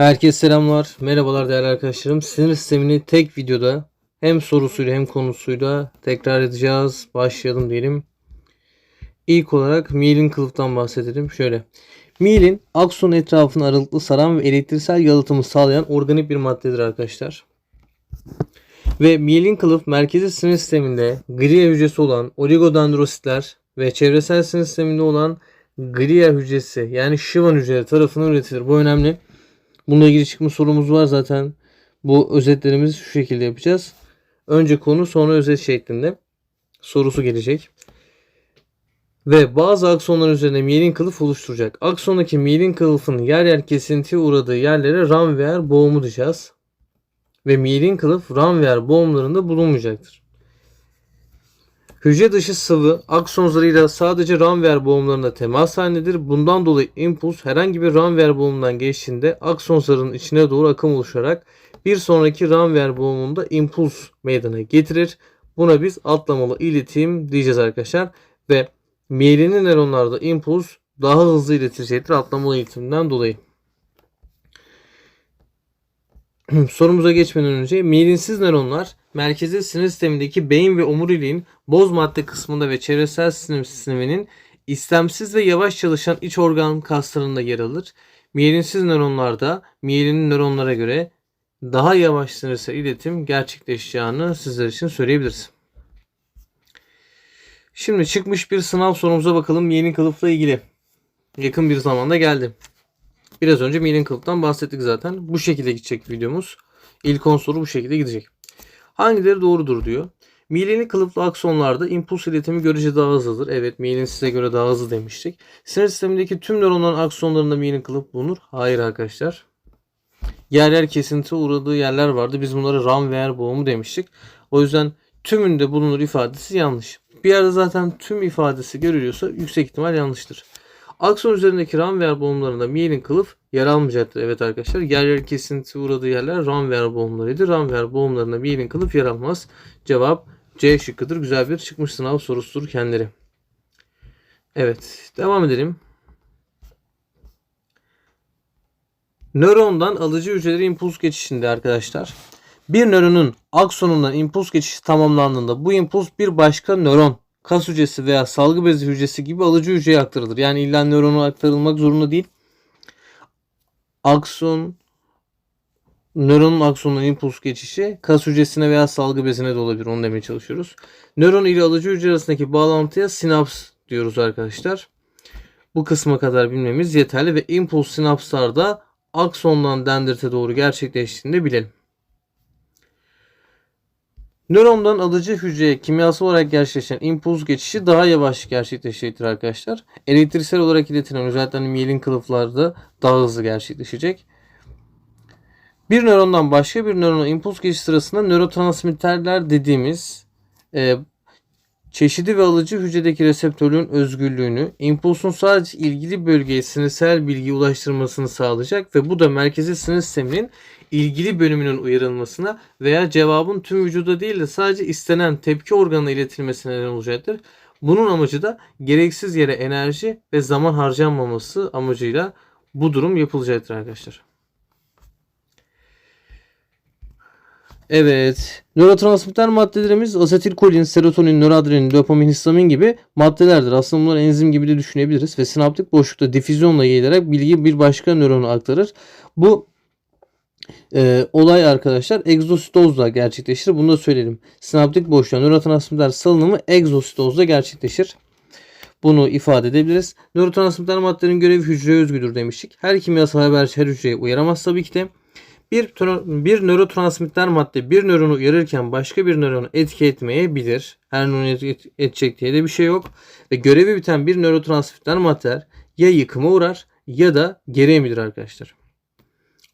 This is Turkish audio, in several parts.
Herkese selamlar. Merhabalar değerli arkadaşlarım. Sinir sistemini tek videoda hem sorusuyla hem konusuyla tekrar edeceğiz. Başlayalım diyelim. İlk olarak miyelin kılıftan bahsedelim. Şöyle. Miyelin akson etrafını aralıklı saran ve elektriksel yalıtımı sağlayan organik bir maddedir arkadaşlar. Ve miyelin kılıf merkezi sinir sisteminde glia hücresi olan oligodendrositler ve çevresel sinir sisteminde olan glia hücresi yani Schwann hücreleri tarafından üretilir. Bu önemli. Bununla ilgili çıkmış sorumuz var zaten. Bu özetlerimizi şu şekilde yapacağız. Önce konu sonra özet şeklinde sorusu gelecek. Ve bazı aksonlar üzerine miyelin kılıf oluşturacak. Aksondaki miyelin kılıfın yer yer kesintiye uğradığı yerlere Ramwehr boğumu diyeceğiz. Ve miyelin kılıf Ramwehr boğumlarında bulunmayacaktır. Hücre dışı sıvı akson zarıyla sadece Ramwehr boğumlarında temas halindedir. Bundan dolayı impuls herhangi bir Ramwehr boğumundan geçtiğinde akson içine doğru akım oluşarak bir sonraki Ramwehr boğumunda impuls meydana getirir. Buna biz atlamalı iletim diyeceğiz arkadaşlar. Ve miyelini nöronlarda impuls daha hızlı iletilecektir atlamalı iletimden dolayı. Sorumuza geçmeden önce miyelinsiz nöronlar merkezi sinir sistemindeki beyin ve omuriliğin boz madde kısmında ve çevresel sinir sisteminin istemsiz ve yavaş çalışan iç organ kaslarında yer alır. Miyelinsiz nöronlarda miyelin nöronlara göre daha yavaş sinirsel iletim gerçekleşeceğini sizler için söyleyebiliriz. Şimdi çıkmış bir sınav sorumuza bakalım miyelin kılıfla ilgili. Yakın bir zamanda geldi. Biraz önce miyelin kılıftan bahsettik zaten. Bu şekilde gidecek videomuz. İlk 10 soru bu şekilde gidecek. Hangileri doğrudur diyor. Miyelini kılıflı aksonlarda impuls iletimi görece daha hızlıdır. Evet miyelin size göre daha hızlı demiştik. Sinir sistemindeki tüm nöronların aksonlarında miyelin kılıf bulunur. Hayır arkadaşlar. Yer yer kesinti uğradığı yerler vardı. Biz bunlara Ramwehr boğumu demiştik. O yüzden tümünde bulunur ifadesi yanlış. Bir yerde zaten tüm ifadesi görülüyorsa yüksek ihtimal yanlıştır. Akson üzerindeki Ramwehr boğumlarında miyelin kılıf yer almayacaktır. Evet arkadaşlar yer yer kesinti uğradığı yerler Ramwehr boğumlarıydı. Ramwehr boğumlarında miyelin kılıf yer almaz. Cevap C şıkkıdır. Güzel bir çıkmış sınav sorusudur kendileri. Evet devam edelim. Nörondan alıcı hücreleri impuls geçişinde arkadaşlar. Bir nöronun aksonundan impuls geçişi tamamlandığında bu impuls bir başka nöron, kas hücresi veya salgı bezi hücresi gibi alıcı hücreye aktarılır. Yani illa nörona aktarılmak zorunda değil. Akson nöronun aksonundan impuls geçişi kas hücresine veya salgı bezine de olabilir. Onu demeye çalışıyoruz. Nöron ile alıcı hücre arasındaki bağlantıya sinaps diyoruz arkadaşlar. Bu kısma kadar bilmemiz yeterli ve impuls sinapslarda aksondan dendrite doğru gerçekleştiğini bilelim. Nörondan alıcı hücreye kimyasal olarak gerçekleşen impuls geçişi daha yavaş gerçekleşecektir arkadaşlar. Elektriksel olarak iletilen özellikle miyelin kılıflarda daha hızlı gerçekleşecek. Bir nörondan başka bir nörona impuls geçişi sırasında nörotransmitterler dediğimiz e, çeşidi ve alıcı hücredeki reseptörün özgürlüğünü, impulsun sadece ilgili bölgeye sinirsel bilgi ulaştırmasını sağlayacak ve bu da merkezi sinir sisteminin ilgili bölümünün uyarılmasına veya cevabın tüm vücuda değil de sadece istenen tepki organına iletilmesine neden olacaktır. Bunun amacı da gereksiz yere enerji ve zaman harcanmaması amacıyla bu durum yapılacaktır arkadaşlar. Evet. Nörotransmitter maddelerimiz asetilkolin, serotonin, nöroadrenin, dopamin, histamin gibi maddelerdir. Aslında bunları enzim gibi de düşünebiliriz ve sinaptik boşlukta difüzyonla yayılarak bilgi bir başka nörona aktarır. Bu e, olay arkadaşlar egzositozla gerçekleşir. Bunu da söyleyelim. Sinaptik boşluğa nörotransmitter salınımı egzositozla gerçekleşir. Bunu ifade edebiliriz. Nörotransmitter maddelerin görevi hücreye özgüdür demiştik. Her kimyasal haber her hücreye uyaramaz tabii ki de. Bir, bir nörotransmitter madde bir nöronu uyarırken başka bir nöronu etki etmeyebilir. Her nöronu etki edecek diye de bir şey yok. Ve görevi biten bir nörotransmitter madde ya yıkıma uğrar ya da geri emilir arkadaşlar.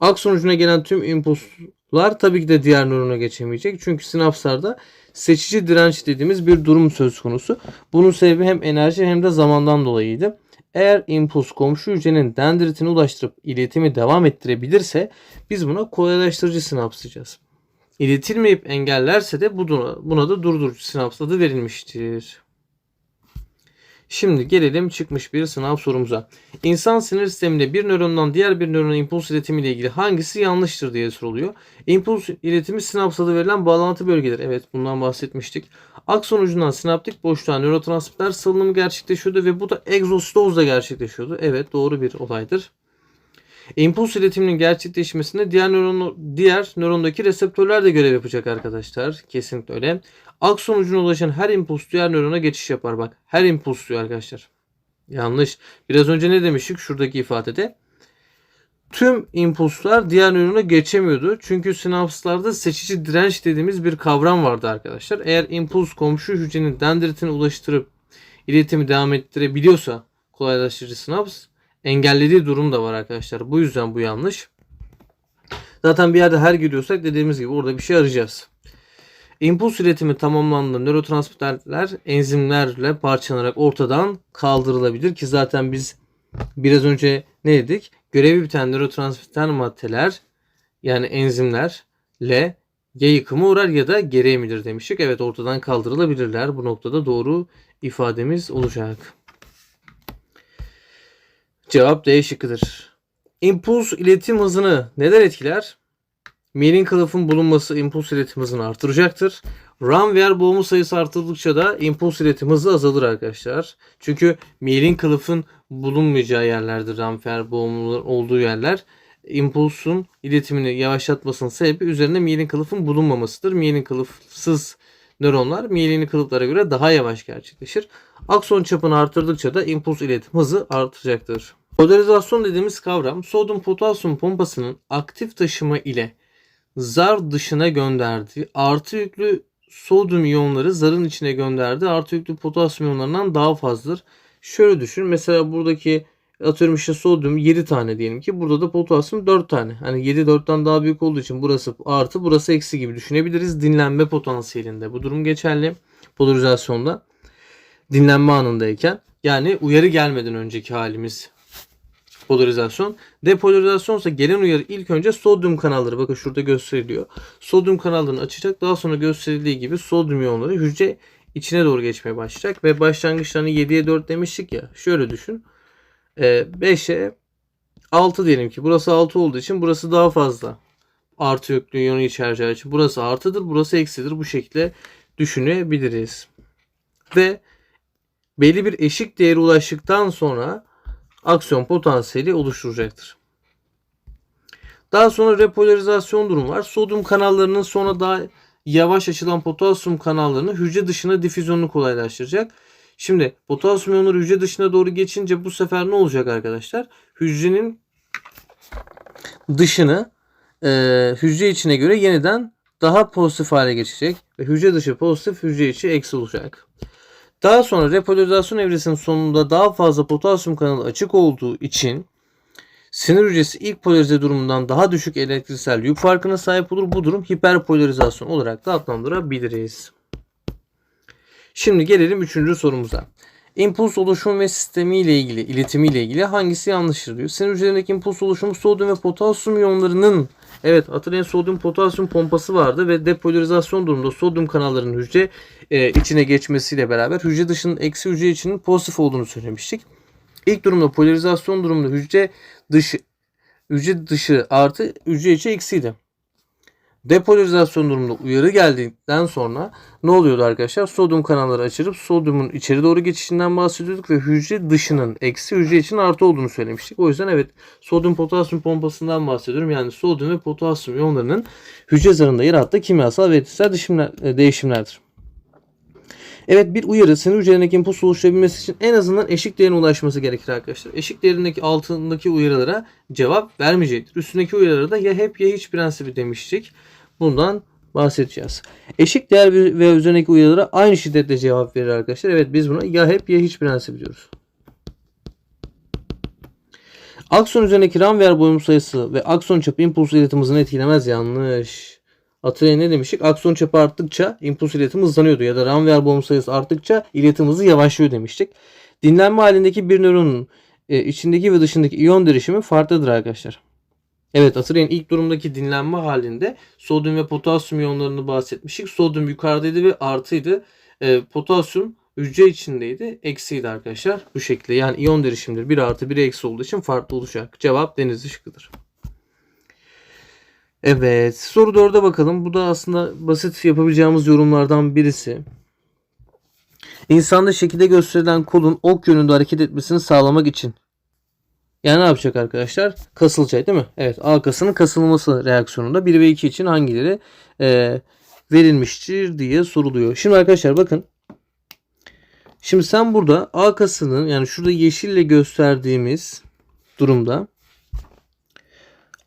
Akson ucuna gelen tüm impulslar tabii ki de diğer nörona geçemeyecek. Çünkü sinapslarda seçici direnç dediğimiz bir durum söz konusu. Bunun sebebi hem enerji hem de zamandan dolayıydı. Eğer impuls komşu hücrenin dendritine ulaştırıp iletimi devam ettirebilirse biz buna kolaylaştırıcı sinaps diyeceğiz. İletilmeyip engellerse de buna, buna da durdurucu sinaps adı verilmiştir. Şimdi gelelim çıkmış bir sınav sorumuza. İnsan sinir sisteminde bir nörondan diğer bir nörona impuls iletimi ile ilgili hangisi yanlıştır diye soruluyor. İmpuls iletimi sinaps adı verilen bağlantı bölgeleri. Evet bundan bahsetmiştik. Akson ucundan sinaptik boşluğa nörotransmitter salınımı gerçekleşiyordu ve bu da egzositozla gerçekleşiyordu. Evet doğru bir olaydır. İmpuls iletiminin gerçekleşmesinde diğer nöron diğer nörondaki reseptörler de görev yapacak arkadaşlar. Kesinlikle öyle. Akson ucuna ulaşan her impuls diğer nörona geçiş yapar. Bak her impuls diyor arkadaşlar. Yanlış. Biraz önce ne demiştik şuradaki ifadede? Tüm impulslar diğer nörona geçemiyordu. Çünkü sinapslarda seçici direnç dediğimiz bir kavram vardı arkadaşlar. Eğer impuls komşu hücrenin dendritine ulaştırıp iletimi devam ettirebiliyorsa kolaylaştırıcı sinaps engellediği durum da var arkadaşlar. Bu yüzden bu yanlış. Zaten bir yerde her giriyorsak dediğimiz gibi orada bir şey arayacağız. İmpuls üretimi tamamlandığında nörotransmitterler enzimlerle parçalanarak ortadan kaldırılabilir ki zaten biz biraz önce ne dedik? Görevi biten nörotransmitter maddeler yani enzimlerle ya yıkıma uğrar ya da geri emilir demiştik. Evet ortadan kaldırılabilirler. Bu noktada doğru ifademiz olacak. Cevap D şıkkıdır. İmpuls iletim hızını neden etkiler? Miyelin kılıfın bulunması impuls iletim hızını artıracaktır. RAM veya boğumu sayısı artırdıkça da impuls iletim hızı azalır arkadaşlar. Çünkü miyelin kılıfın bulunmayacağı yerlerdir RAM veya boğumun olduğu yerler. İmpulsun iletimini yavaşlatmasının sebebi üzerinde miyelin kılıfın bulunmamasıdır. Miyelin kılıfsız nöronlar miyelin kılıflara göre daha yavaş gerçekleşir. Akson çapını artırdıkça da impuls iletim hızı artacaktır. Polarizasyon dediğimiz kavram sodyum potasyum pompasının aktif taşıma ile zar dışına gönderdiği artı yüklü sodyum iyonları zarın içine gönderdiği artı yüklü potasyum iyonlarından daha fazladır. Şöyle düşün. Mesela buradaki atıyorum işte sodyum 7 tane diyelim ki burada da potasyum 4 tane. Hani 7 4'ten daha büyük olduğu için burası artı burası eksi gibi düşünebiliriz. Dinlenme potansiyelinde bu durum geçerli polarizasyonda. Dinlenme anındayken yani uyarı gelmeden önceki halimiz polarizasyon. Depolarizasyon ise gelen uyarı ilk önce sodyum kanalları bakın şurada gösteriliyor. Sodyum kanallarını açacak. Daha sonra gösterildiği gibi sodyum iyonları hücre içine doğru geçmeye başlayacak. Ve başlangıçlarını 7'ye 4 demiştik ya. Şöyle düşün. 5'e 6 diyelim ki. Burası 6 olduğu için burası daha fazla. Artı yüklü iyonu içereceği için. Burası artıdır. Burası eksidir. Bu şekilde düşünebiliriz. Ve belli bir eşik değeri ulaştıktan sonra aksiyon potansiyeli oluşturacaktır. Daha sonra repolarizasyon durumu var. Sodyum kanallarının sonra daha yavaş açılan potasyum kanallarını hücre dışına difüzyonunu kolaylaştıracak. Şimdi potasyum iyonları hücre dışına doğru geçince bu sefer ne olacak arkadaşlar? Hücrenin dışını e, hücre içine göre yeniden daha pozitif hale geçecek ve hücre dışı pozitif, hücre içi eksi olacak. Daha sonra repolarizasyon evresinin sonunda daha fazla potasyum kanalı açık olduğu için sinir hücresi ilk polarize durumundan daha düşük elektriksel yük farkına sahip olur. Bu durum hiperpolarizasyon olarak da adlandırabiliriz. Şimdi gelelim üçüncü sorumuza. İmpuls oluşumu ve sistemi ile ilgili, iletimi ile ilgili hangisi yanlıştır diyor. Sinir hücrelerindeki impuls oluşumu sodyum ve potasyum iyonlarının Evet hatırlayın sodyum potasyum pompası vardı ve depolarizasyon durumunda sodyum kanallarının hücre e, içine geçmesiyle beraber hücre dışının eksi hücre içinin pozitif olduğunu söylemiştik. İlk durumda polarizasyon durumunda hücre dışı hücre dışı artı hücre içi eksiydi. Depolarizasyon durumunda uyarı geldikten sonra ne oluyordu arkadaşlar? Sodyum kanalları açılıp sodyumun içeri doğru geçişinden bahsediyorduk ve hücre dışının eksi hücre için artı olduğunu söylemiştik. O yüzden evet sodyum potasyum pompasından bahsediyorum. Yani sodyum ve potasyum iyonlarının hücre zarında yarattığı kimyasal ve etkisel değişimler, değişimlerdir. Evet bir uyarı sinir hücrelerindeki impuls oluşturabilmesi için en azından eşik değerine ulaşması gerekir arkadaşlar. Eşik değerindeki altındaki uyarılara cevap vermeyecektir. Üstündeki uyarılara da ya hep ya hiç prensibi demiştik. Bundan bahsedeceğiz. Eşik değer ve üzerindeki uyarılara aynı şiddetle cevap verir arkadaşlar. Evet biz buna ya hep ya hiç prensibi diyoruz. Akson üzerindeki RAM veya boyum sayısı ve akson çapı impuls iletim etkilemez. Yanlış. Hatırlayın ne demiştik? Akson çapı arttıkça impuls iletim hızlanıyordu ya da RAM veya boyum sayısı arttıkça iletim hızı yavaşlıyor demiştik. Dinlenme halindeki bir nöronun e, içindeki ve dışındaki iyon derişimi farklıdır arkadaşlar. Evet hatırlayın ilk durumdaki dinlenme halinde sodyum ve potasyum iyonlarını bahsetmiştik. Sodyum yukarıdaydı ve artıydı. E, potasyum hücre içindeydi. Eksiydi arkadaşlar. Bu şekilde yani iyon derişimleri 1 artı 1 eksi olduğu için farklı olacak. Cevap deniz şıkkıdır. Evet. Soru 4'e bakalım. Bu da aslında basit yapabileceğimiz yorumlardan birisi. İnsanda şekilde gösterilen kolun ok yönünde hareket etmesini sağlamak için. Yani ne yapacak arkadaşlar? Kasılacak değil mi? Evet. A kasının kasılması reaksiyonunda 1 ve 2 için hangileri e, verilmiştir diye soruluyor. Şimdi arkadaşlar bakın. Şimdi sen burada A kasının yani şurada yeşille gösterdiğimiz durumda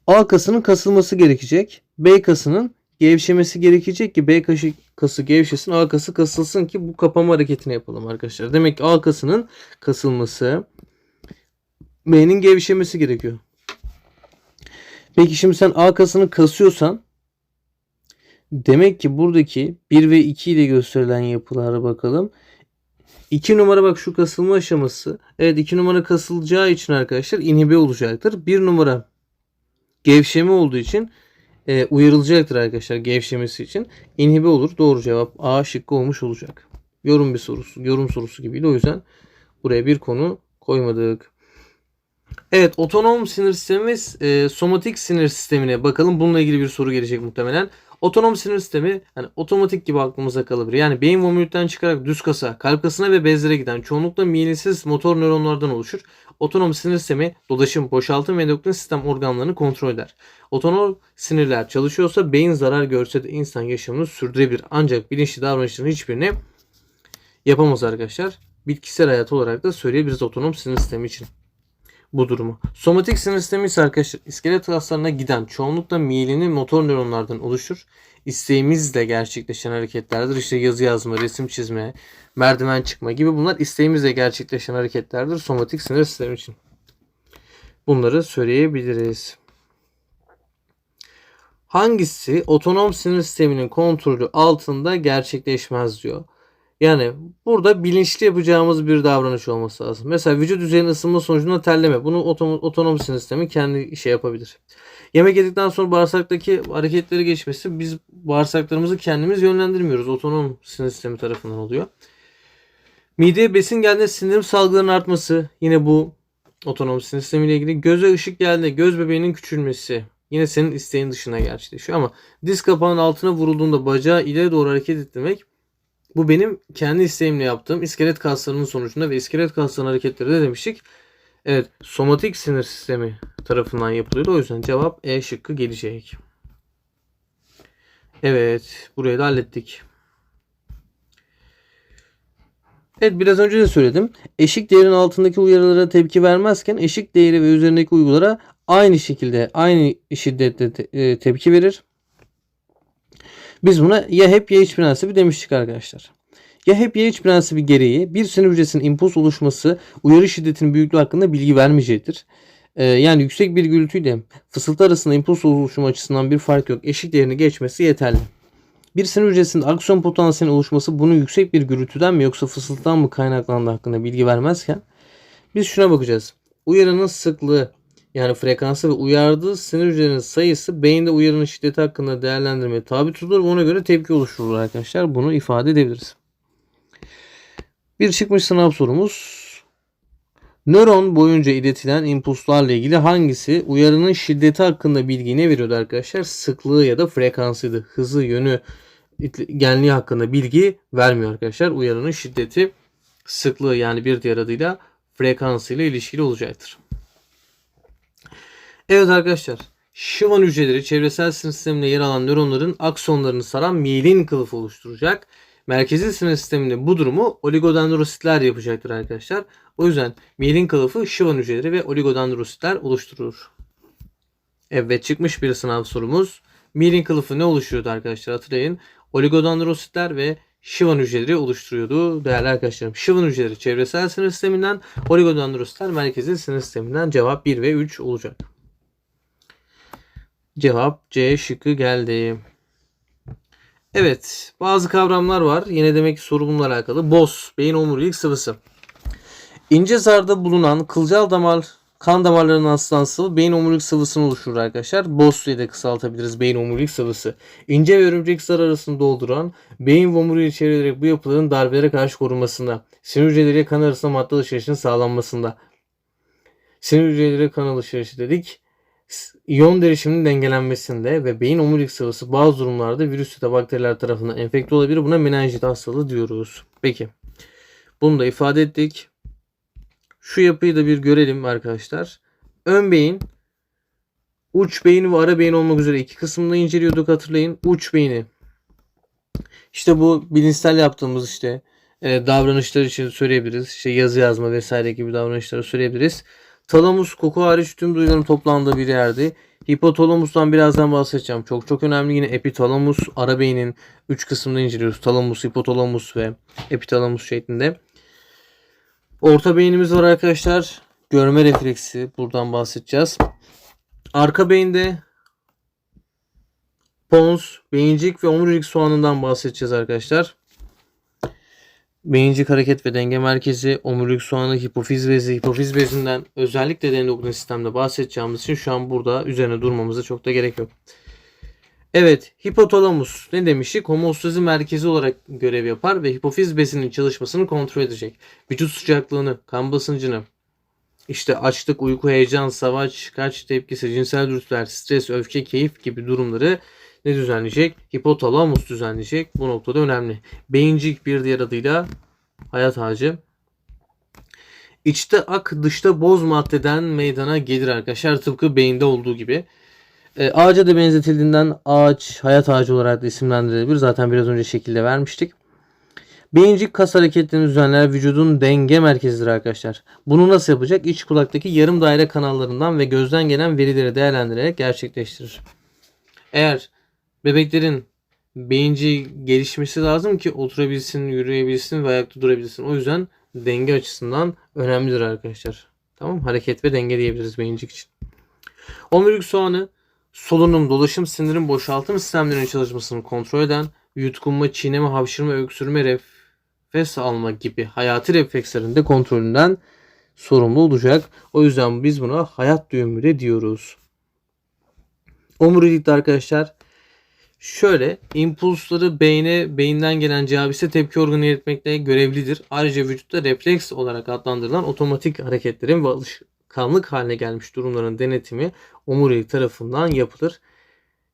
A kasının kasılması gerekecek. B kasının gevşemesi gerekecek ki B kası, kası gevşesin A kası kasılsın ki bu kapama hareketini yapalım arkadaşlar. Demek ki A kasının kasılması B'nin gevşemesi gerekiyor. Peki şimdi sen A kasını kasıyorsan demek ki buradaki 1 ve 2 ile gösterilen yapılara bakalım. 2 numara bak şu kasılma aşaması. Evet 2 numara kasılacağı için arkadaşlar inhibe olacaktır. 1 numara gevşeme olduğu için e, uyarılacaktır arkadaşlar gevşemesi için. İnhibe olur. Doğru cevap A şıkkı olmuş olacak. Yorum bir sorusu, yorum sorusu gibiydi. O yüzden buraya bir konu koymadık. Evet otonom sinir sistemimiz e, somatik sinir sistemine bakalım. Bununla ilgili bir soru gelecek muhtemelen. Otonom sinir sistemi hani otomatik gibi aklımıza kalabilir. Yani beyin vomülitten çıkarak düz kasa, kalp kasına ve bezlere giden çoğunlukla miyelinsiz motor nöronlardan oluşur. Otonom sinir sistemi dolaşım, boşaltım ve endokrin sistem organlarını kontrol eder. Otonom sinirler çalışıyorsa beyin zarar görse de insan yaşamını sürdürebilir. Ancak bilinçli davranışların hiçbirini yapamaz arkadaşlar. Bitkisel hayat olarak da söyleyebiliriz otonom sinir sistemi için bu durumu. Somatik sinir sistemi ise arkadaşlar iskelet kaslarına giden çoğunlukla miyelini motor nöronlardan oluşur. İsteğimizle gerçekleşen hareketlerdir. İşte yazı yazma, resim çizme, merdiven çıkma gibi bunlar isteğimizle gerçekleşen hareketlerdir somatik sinir sistemi için. Bunları söyleyebiliriz. Hangisi otonom sinir sisteminin kontrolü altında gerçekleşmez diyor. Yani burada bilinçli yapacağımız bir davranış olması lazım. Mesela vücut düzeyinin ısınma sonucunda terleme. Bunu otom otonom sinir sistemi kendi şey yapabilir. Yemek yedikten sonra bağırsaktaki hareketleri geçmesi biz bağırsaklarımızı kendimiz yönlendirmiyoruz. Otonom sinir sistemi tarafından oluyor. Mideye besin geldiğinde sindirim salgılarının artması yine bu otonom sinir sistemi ile ilgili. Göze ışık geldiğinde göz bebeğinin küçülmesi yine senin isteğin dışına gerçekleşiyor. Ama diz kapağının altına vurulduğunda bacağı ileri doğru hareket ettirmek bu benim kendi isteğimle yaptığım iskelet kaslarının sonucunda ve iskelet kaslarının hareketleri de demiştik. Evet somatik sinir sistemi tarafından yapılıyordu. O yüzden cevap E şıkkı gelecek. Evet burayı da hallettik. Evet biraz önce de söyledim. Eşik değerin altındaki uyarılara tepki vermezken eşik değeri ve üzerindeki uygulara aynı şekilde aynı şiddette te- e, tepki verir. Biz buna ya hep ya hiç prensibi demiştik arkadaşlar. Ya hep ya hiç prensibi gereği bir sinir hücresinin impuls oluşması uyarı şiddetinin büyüklüğü hakkında bilgi vermeyecektir. Ee, yani yüksek bir gürültüyle fısıltı arasında impuls oluşumu açısından bir fark yok. Eşik değerini geçmesi yeterli. Bir sinir hücresinin aksiyon potansiyeli oluşması bunun yüksek bir gürültüden mi yoksa fısıltıdan mı kaynaklandığı hakkında bilgi vermezken biz şuna bakacağız. Uyarının sıklığı yani frekansı ve uyardığı sinir hücrelerinin sayısı beyinde uyarının şiddeti hakkında değerlendirmeye tabi tutulur ona göre tepki oluşturur arkadaşlar. Bunu ifade edebiliriz. Bir çıkmış sınav sorumuz. Nöron boyunca iletilen impulslarla ilgili hangisi uyarının şiddeti hakkında bilgi ne veriyordu arkadaşlar? Sıklığı ya da frekansıydı. Hızı, yönü, genliği hakkında bilgi vermiyor arkadaşlar. Uyarının şiddeti, sıklığı yani bir diğer adıyla frekansıyla ilişkili olacaktır. Evet arkadaşlar. Şivan hücreleri çevresel sinir sisteminde yer alan nöronların aksonlarını saran miyelin kılıfı oluşturacak. Merkezi sinir sisteminde bu durumu oligodendrositler yapacaktır arkadaşlar. O yüzden miyelin kılıfı Şivan hücreleri ve oligodendrositler oluşturur. Evet çıkmış bir sınav sorumuz. Miyelin kılıfı ne oluşturuyordu arkadaşlar hatırlayın. Oligodendrositler ve Şivan hücreleri oluşturuyordu değerli arkadaşlarım. Şivan hücreleri çevresel sinir sisteminden, oligodendrositler merkezi sinir sisteminden cevap 1 ve 3 olacak. Cevap C şıkkı geldi. Evet bazı kavramlar var. Yine demek ki soru bununla alakalı. BOS beyin omurilik sıvısı. İnce zarda bulunan kılcal damar kan damarlarının aslan sıvı beyin omurilik sıvısını oluşturur arkadaşlar. BOS diye de kısaltabiliriz beyin omurilik sıvısı. İnce ve örümcek zar arasını dolduran beyin ve omuriliği çevreleyerek bu yapıların darbelere karşı korunmasında, sinir hücreleriyle kan arasında madde alışverişinin sağlanmasında. Sinir hücreleri kan alışverişi dedik. İyon derişiminin dengelenmesinde ve beyin omurilik sıvısı bazı durumlarda virüs da bakteriler tarafından enfekte olabilir. Buna menenjit hastalığı diyoruz. Peki. Bunu da ifade ettik. Şu yapıyı da bir görelim arkadaşlar. Ön beyin, uç beyin ve ara beyin olmak üzere iki kısımda inceliyorduk hatırlayın. Uç beyni. İşte bu bilinçsel yaptığımız işte e, davranışlar için söyleyebiliriz. İşte yazı yazma vesaire gibi davranışları söyleyebiliriz. Talamus koku hariç tüm duyuların toplandığı bir yerdi. Hipotalamustan birazdan bahsedeceğim. Çok çok önemli yine epitalamus, ara beynin 3 kısmında inceliyoruz. Talamus, hipotalamus ve epitalamus şeklinde. Orta beynimiz var arkadaşlar. Görme refleksi. Buradan bahsedeceğiz. Arka beyinde pons, beyincik ve omurilik soğanından bahsedeceğiz arkadaşlar. Beyincik hareket ve denge merkezi, omurilik soğanı, hipofiz bezi, hipofiz bezinden özellikle endokrin sistemde bahsedeceğimiz için şu an burada üzerine durmamıza çok da gerek yok. Evet, hipotalamus ne demiştik? Homostazi merkezi olarak görev yapar ve hipofiz bezinin çalışmasını kontrol edecek. Vücut sıcaklığını, kan basıncını, işte açlık, uyku, heyecan, savaş, kaç tepkisi, cinsel dürtüler, stres, öfke, keyif gibi durumları ne düzenleyecek? Hipotalamus düzenleyecek. Bu noktada önemli. Beyincik bir diğer adıyla hayat ağacı. İçte ak, dışta boz maddeden meydana gelir arkadaşlar. Tıpkı beyinde olduğu gibi. E, ağaca da benzetildiğinden ağaç, hayat ağacı olarak da isimlendirilebilir. Zaten biraz önce şekilde vermiştik. Beyincik kas hareketlerini düzenler vücudun denge merkezidir arkadaşlar. Bunu nasıl yapacak? İç kulaktaki yarım daire kanallarından ve gözden gelen verileri değerlendirerek gerçekleştirir. Eğer bebeklerin beyinci gelişmesi lazım ki oturabilsin, yürüyebilsin ve ayakta durabilsin. O yüzden denge açısından önemlidir arkadaşlar. Tamam Hareket ve denge diyebiliriz beyincik için. Omurilik soğanı solunum, dolaşım, sindirim, boşaltım sistemlerinin çalışmasını kontrol eden, yutkunma, çiğneme, hapşırma, öksürme, nefes alma gibi hayati reflekslerin de kontrolünden sorumlu olacak. O yüzden biz buna hayat düğümü de diyoruz. Omurilikte arkadaşlar şöyle impulsları beyne beyinden gelen ise tepki organı iletmekle görevlidir. Ayrıca vücutta refleks olarak adlandırılan otomatik hareketlerin ve alışkanlık haline gelmiş durumların denetimi omurilik tarafından yapılır.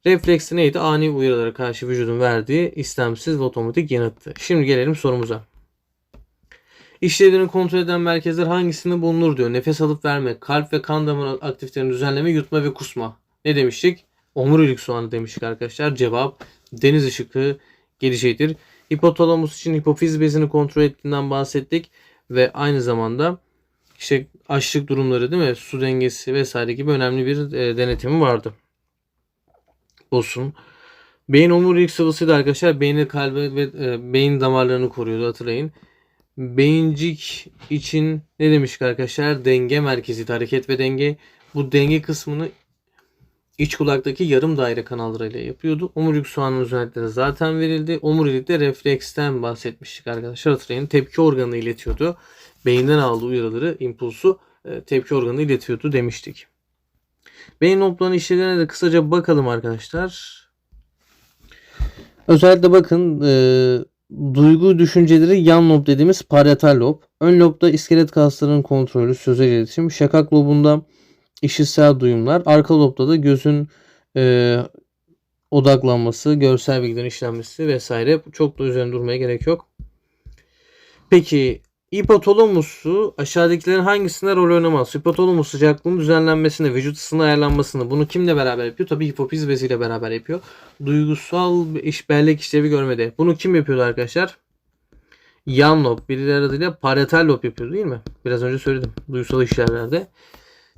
Refleks neydi? Ani uyarılara karşı vücudun verdiği istemsiz ve otomatik yanıttı. Şimdi gelelim sorumuza. İşlevlerini kontrol eden merkezler hangisinde bulunur diyor. Nefes alıp verme, kalp ve kan damar aktivitelerini düzenleme, yutma ve kusma. Ne demiştik? Omurilik soğanı demiştik arkadaşlar. Cevap deniz ışıkı geleceğidir. Hipotalamus için hipofiz bezini kontrol ettiğinden bahsettik. Ve aynı zamanda işte açlık durumları değil mi? Su dengesi vesaire gibi önemli bir e, denetimi vardı. Olsun. Beyin omurilik sıvısı da arkadaşlar beyni kalbe ve e, beyin damarlarını koruyordu hatırlayın. Beyincik için ne demiştik arkadaşlar? Denge merkezi, hareket ve denge. Bu denge kısmını iç kulaktaki yarım daire kanallarıyla yapıyordu. Omurilik soğanın özellikleri zaten verildi. Omurilikte refleksten bahsetmiştik arkadaşlar. Hatırlayın tepki organı iletiyordu. Beyinden aldığı uyarıları, impulsu e, tepki organı iletiyordu demiştik. Beyin loblarının işlevlerine de kısaca bakalım arkadaşlar. Özellikle bakın e, duygu düşünceleri yan lob dediğimiz parietal lob. Ön lobda iskelet kaslarının kontrolü, sözel iletişim. Şakak lobunda işitsel duyumlar. Arka lobda da gözün e, odaklanması, görsel bilgilerin işlenmesi vesaire. Çok da üzerine durmaya gerek yok. Peki hipotalamusu aşağıdakilerin hangisinde rol oynamaz? Hipotalamus sıcaklığının düzenlenmesinde, vücut ısının ayarlanmasında bunu kimle beraber yapıyor? Tabii hipofiz beziyle beraber yapıyor. Duygusal iş bellek işlevi görmede. Bunu kim yapıyordu arkadaşlar? Yan lob, birileri adıyla parietal lob yapıyor değil mi? Biraz önce söyledim. Duygusal işlevlerde.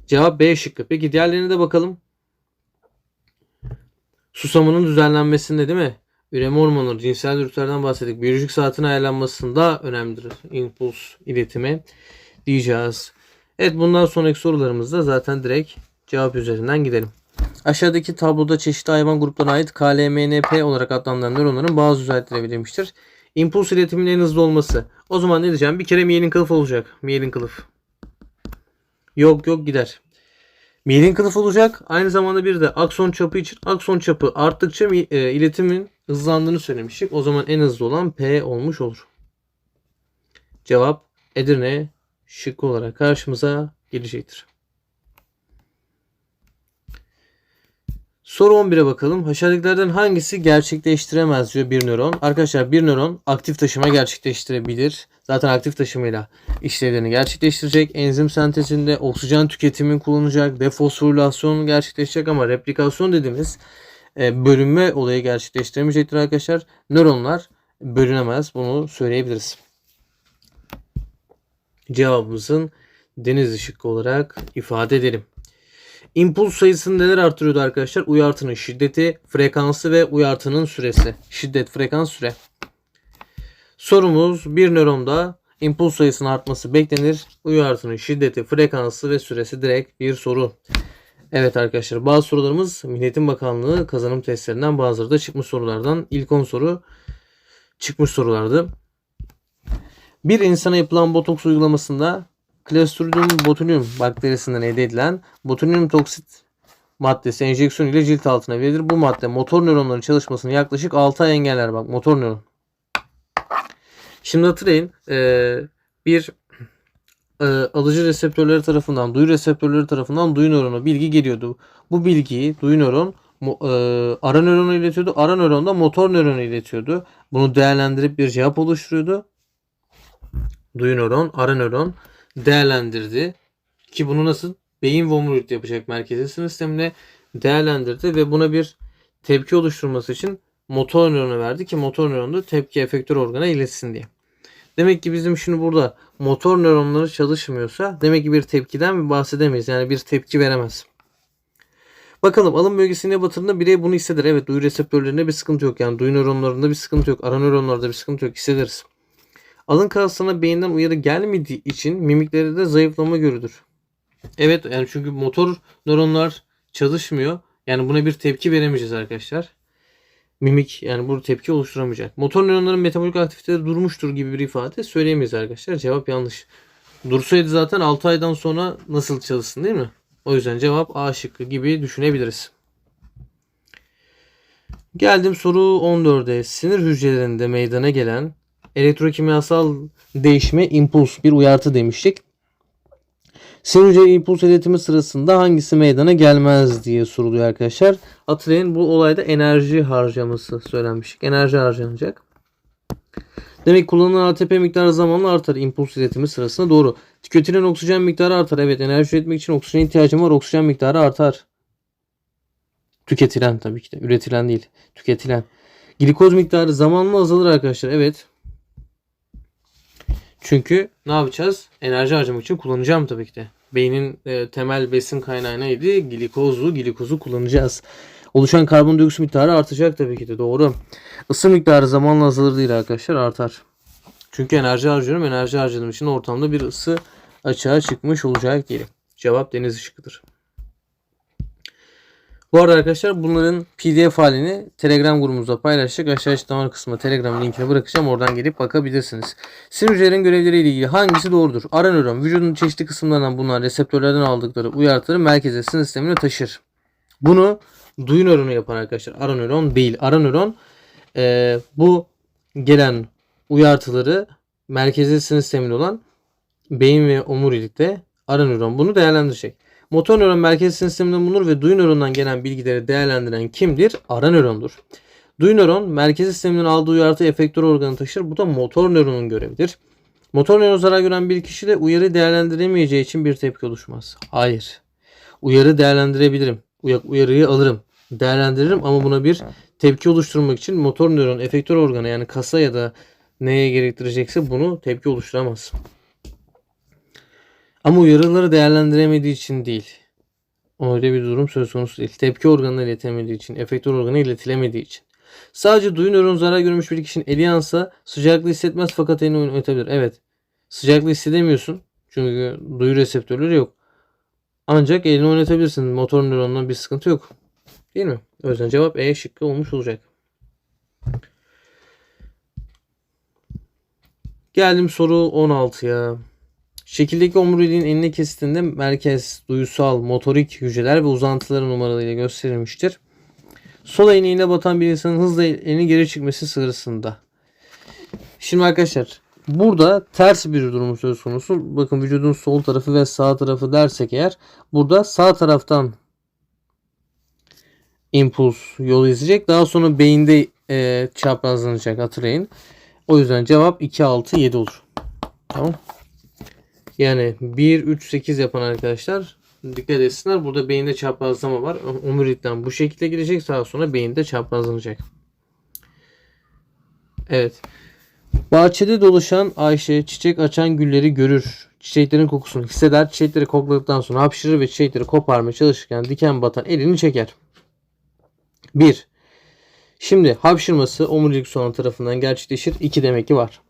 Cevap B şıkkı. Peki diğerlerine de bakalım. Susamının düzenlenmesinde değil mi? Üreme hormonu, cinsel dürtülerden bahsettik. Biyolojik saatin ayarlanmasında önemlidir. Impuls iletimi diyeceğiz. Evet bundan sonraki sorularımızda zaten direkt cevap üzerinden gidelim. Aşağıdaki tabloda çeşitli hayvan gruplarına ait KLMNP olarak adlandırılan nöronların bazı özellikleri verilmiştir. İmpuls iletiminin en hızlı olması. O zaman ne diyeceğim? Bir kere miyelin kılıf olacak. Miyelin kılıf. Yok yok gider. Miyerin kılıf olacak. Aynı zamanda bir de akson çapı için akson çapı arttıkça e, iletimin hızlandığını söylemiştik. O zaman en hızlı olan P olmuş olur. Cevap Edirne şıkkı olarak karşımıza gelecektir. Soru 11'e bakalım. Aşağıdakilerden hangisi gerçekleştiremez diyor bir nöron. Arkadaşlar bir nöron aktif taşıma gerçekleştirebilir. Zaten aktif taşımayla işlevlerini gerçekleştirecek. Enzim sentezinde oksijen tüketimi kullanacak. Defosforilasyon gerçekleşecek ama replikasyon dediğimiz e, bölünme olayı gerçekleştiremeyecektir arkadaşlar. Nöronlar bölünemez. Bunu söyleyebiliriz. Cevabımızın deniz ışıklı olarak ifade edelim. İmpuls sayısını neler artırıyordu arkadaşlar? Uyartının şiddeti, frekansı ve uyartının süresi. Şiddet, frekans, süre. Sorumuz bir nöronda impuls sayısının artması beklenir. Uyartının şiddeti, frekansı ve süresi direkt bir soru. Evet arkadaşlar bazı sorularımız Milliyetin Bakanlığı kazanım testlerinden bazıları da çıkmış sorulardan. İlk 10 soru çıkmış sorulardı. Bir insana yapılan botoks uygulamasında Clostridium botulinum bakterisinden elde edilen botulinum toksit maddesi enjeksiyon ile cilt altına verilir. Bu madde motor nöronların çalışmasını yaklaşık 6 ay engeller. Bak motor nöron. Şimdi hatırlayın eee, bir eee, alıcı reseptörleri tarafından, duyu reseptörleri tarafından duyu nöronu bilgi geliyordu. Bu bilgiyi duyu nöron mo- eee, ara nörona iletiyordu. Ara nöron da motor nörona iletiyordu. Bunu değerlendirip bir cevap oluşturuyordu. Duyu nöron, ara nöron değerlendirdi. Ki bunu nasıl? Beyin ve omurilik yapacak merkezi sinir sistemine değerlendirdi ve buna bir tepki oluşturması için motor nörona verdi ki motor nöron da tepki efektör organa iletsin diye. Demek ki bizim şimdi burada motor nöronları çalışmıyorsa demek ki bir tepkiden bahsedemeyiz. Yani bir tepki veremez. Bakalım alın bölgesine batırında birey bunu hisseder. Evet duyu reseptörlerinde bir sıkıntı yok. Yani duyu nöronlarında bir sıkıntı yok. Ara nöronlarda bir sıkıntı yok. Hissederiz. Alın kaslarına beyinden uyarı gelmediği için mimiklerde de zayıflama görülür. Evet yani çünkü motor nöronlar çalışmıyor. Yani buna bir tepki veremeyeceğiz arkadaşlar. Mimik yani bu tepki oluşturamayacak. Motor nöronların metabolik aktiviteleri durmuştur gibi bir ifade söyleyemeyiz arkadaşlar. Cevap yanlış. Dursaydı zaten 6 aydan sonra nasıl çalışsın değil mi? O yüzden cevap A şıkkı gibi düşünebiliriz. Geldim soru 14'e. Sinir hücrelerinde meydana gelen elektrokimyasal değişime impuls bir uyartı demiştik. Sinir hücre impuls iletimi sırasında hangisi meydana gelmez diye soruluyor arkadaşlar. Hatırlayın bu olayda enerji harcaması söylenmiştik. Enerji harcanacak. Demek kullanılan ATP miktarı zamanla artar impuls iletimi sırasında doğru. Tüketilen oksijen miktarı artar. Evet enerji üretmek için oksijen ihtiyacım var. Oksijen miktarı artar. Tüketilen tabii ki de. Üretilen değil. Tüketilen. Glikoz miktarı zamanla azalır arkadaşlar. Evet. Çünkü ne yapacağız? Enerji harcamak için kullanacağım tabii ki de. Beynin e, temel besin kaynağı neydi? Glikozu. Glikozu kullanacağız. Oluşan karbondioksit miktarı artacak tabii ki de. Doğru. Isı miktarı zamanla azalır değil arkadaşlar. Artar. Çünkü enerji harcıyorum. Enerji harcadığım için ortamda bir ısı açığa çıkmış olacak diyelim. Cevap deniz ışıkıdır. Bu arada arkadaşlar bunların pdf halini telegram grubumuzda paylaştık. Aşağı açıklama kısmına telegram linkini bırakacağım. Oradan gelip bakabilirsiniz. Sinir hücrelerin görevleriyle ilgili hangisi doğrudur? Ara nöron vücudun çeşitli kısımlarından bulunan reseptörlerden aldıkları uyartıları merkeze sinir sistemine taşır. Bunu duyu nöronu yapan arkadaşlar. Ara nöron değil. Ara nöron eee, bu gelen uyartıları merkezi sinir sisteminde olan beyin ve omurilikte ara nöron bunu değerlendirecek. Motor nöron merkezi sinir sisteminden bulunur ve duyu nöronundan gelen bilgileri değerlendiren kimdir? Ara nörondur. Duyu nöron merkezi sisteminden aldığı uyartı efektör organı taşır. Bu da motor nöronun görevidir. Motor nöron zarar gören bir kişi de uyarı değerlendiremeyeceği için bir tepki oluşmaz. Hayır. Uyarı değerlendirebilirim. Uya- Uyarıyı alırım. Değerlendiririm ama buna bir tepki oluşturmak için motor nöron efektör organı yani kasa ya da neye gerektirecekse bunu tepki oluşturamaz. Ama uyarıları değerlendiremediği için değil. Öyle bir durum söz konusu değil. Tepki organına iletemediği için, efektör organına iletilemediği için. Sadece duyu nöronu zarar görmüş bir kişinin eli yansa sıcaklığı hissetmez fakat elini oynatabilir. Evet. Sıcaklığı hissedemiyorsun. Çünkü duyu reseptörleri yok. Ancak elini oynatabilirsin. Motor nöronundan bir sıkıntı yok. Değil mi? O yüzden cevap E şıkkı olmuş olacak. Geldim soru 16'ya. Şekildeki omuriliğin enine kesitinde merkez, duyusal, motorik hücreler ve uzantıları numaralarıyla gösterilmiştir. Sol elini iğne batan bir insanın hızla elini geri çekmesi sırasında. Şimdi arkadaşlar burada ters bir durum söz konusu. Bakın vücudun sol tarafı ve sağ tarafı dersek eğer burada sağ taraftan impuls yolu izleyecek. Daha sonra beyinde e, çaprazlanacak hatırlayın. O yüzden cevap 2, 6, 7 olur. Tamam. Yani 1, 3, 8 yapan arkadaşlar dikkat etsinler. Burada beyinde çaprazlama var. Omurilikten bu şekilde gidecek. Daha sonra beyinde çaprazlanacak. Evet. Bahçede dolaşan Ayşe çiçek açan gülleri görür. Çiçeklerin kokusunu hisseder. Çiçekleri kokladıktan sonra hapşırır ve çiçekleri koparmaya çalışırken diken batan elini çeker. 1. Şimdi hapşırması omurilik soğan tarafından gerçekleşir. 2 demek ki var.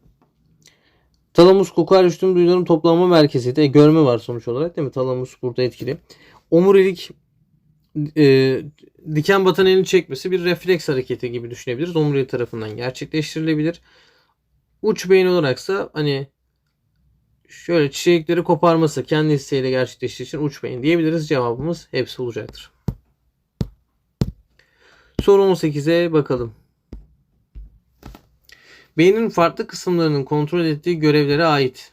Talamus koku hariç tüm duyuların toplanma merkezi de görme var sonuç olarak değil mi? Talamus burada etkili. Omurilik e, diken batan elini çekmesi bir refleks hareketi gibi düşünebiliriz. Omurilik tarafından gerçekleştirilebilir. Uç beyin olaraksa hani şöyle çiçekleri koparması kendi isteğiyle gerçekleştiği için uç beyin diyebiliriz. Cevabımız hepsi olacaktır. Soru 18'e bakalım. Beynin farklı kısımlarının kontrol ettiği görevlere ait.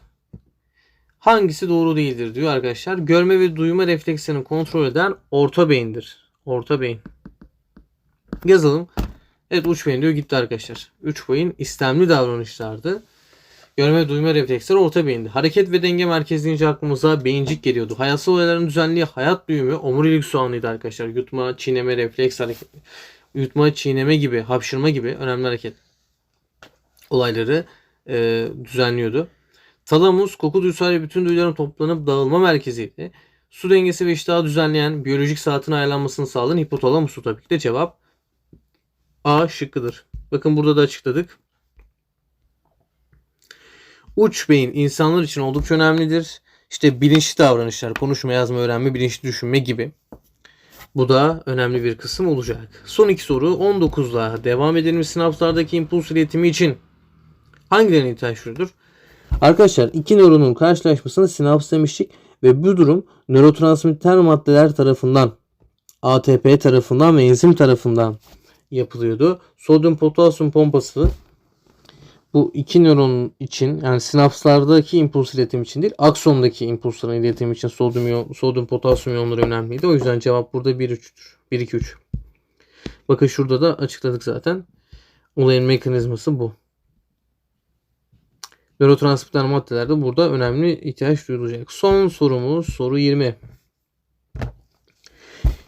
Hangisi doğru değildir diyor arkadaşlar. Görme ve duyma reflekslerini kontrol eden orta beyindir. Orta beyin. Yazalım. Evet uç beyin diyor gitti arkadaşlar. Uç beyin istemli davranışlardı. Görme ve duyma refleksleri orta beyindi. Hareket ve denge merkezi deyince aklımıza beyincik geliyordu. Hayatsal olayların düzenliği hayat duyumu omurilik soğanıydı arkadaşlar. Yutma, çiğneme, refleks hareket. Yutma, çiğneme gibi, hapşırma gibi önemli hareket olayları e, düzenliyordu. Talamus koku duyusal ve bütün duyuların toplanıp dağılma merkeziydi. Su dengesi ve iştahı düzenleyen biyolojik saatin ayarlanmasını sağlayan hipotalamusu tabii ki de cevap A şıkkıdır. Bakın burada da açıkladık. Uç beyin insanlar için oldukça önemlidir. İşte bilinçli davranışlar, konuşma, yazma, öğrenme, bilinçli düşünme gibi. Bu da önemli bir kısım olacak. Son iki soru 19'la devam edelim. Sinapslardaki impuls iletimi için hangilerine ihtiyaç duyulur? Arkadaşlar iki nöronun karşılaşmasını sinaps demiştik ve bu durum nörotransmitter maddeler tarafından ATP tarafından ve enzim tarafından yapılıyordu. Sodyum potasyum pompası bu iki nöron için yani sinapslardaki impuls iletimi için değil aksondaki impulsların iletimi için sodyum, sodyum potasyum iyonları önemliydi. O yüzden cevap burada 1-3'tür. 1-2-3. Bakın şurada da açıkladık zaten. Olayın mekanizması bu. Nörotransmitter maddelerde burada önemli ihtiyaç duyulacak. Son sorumuz soru 20.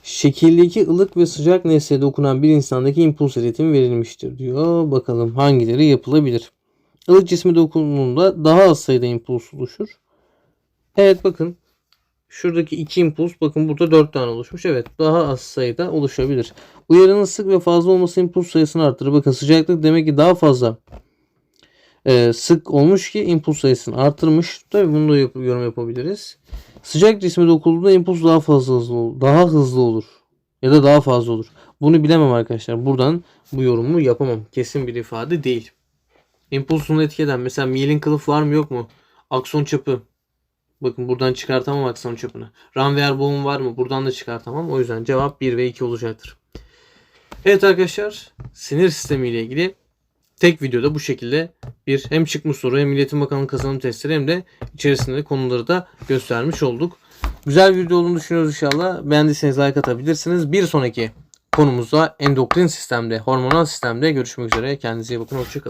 Şekildeki ılık ve sıcak nesneye dokunan bir insandaki impuls iletimi verilmiştir diyor. Bakalım hangileri yapılabilir. Ilık cisme dokunduğunda daha az sayıda impuls oluşur. Evet bakın. Şuradaki iki impuls bakın burada dört tane oluşmuş. Evet daha az sayıda oluşabilir. Uyarının sık ve fazla olması impuls sayısını arttırır. Bakın sıcaklık demek ki daha fazla e, sık olmuş ki impuls sayısını arttırmış. Tabii bunu da yap- yorum yapabiliriz. Sıcak cisme dokunduğunda impuls daha fazla hızlı olur. Daha hızlı olur. Ya da daha fazla olur. Bunu bilemem arkadaşlar. Buradan bu yorumu yapamam. Kesin bir ifade değil. İmpulsunu etki eden mesela miyelin kılıf var mı yok mu? Akson çapı. Bakın buradan çıkartamam akson çapını. Ranvier boğum var mı? Buradan da çıkartamam. O yüzden cevap 1 ve 2 olacaktır. Evet arkadaşlar sinir sistemi ile ilgili tek videoda bu şekilde bir hem çıkmış soru hem Milletin Bakanlığı kazanım testleri hem de içerisinde konuları da göstermiş olduk. Güzel bir video olduğunu düşünüyoruz inşallah. Beğendiyseniz like atabilirsiniz. Bir sonraki konumuzda endokrin sistemde, hormonal sistemde görüşmek üzere. Kendinize iyi bakın. Hoşçakalın.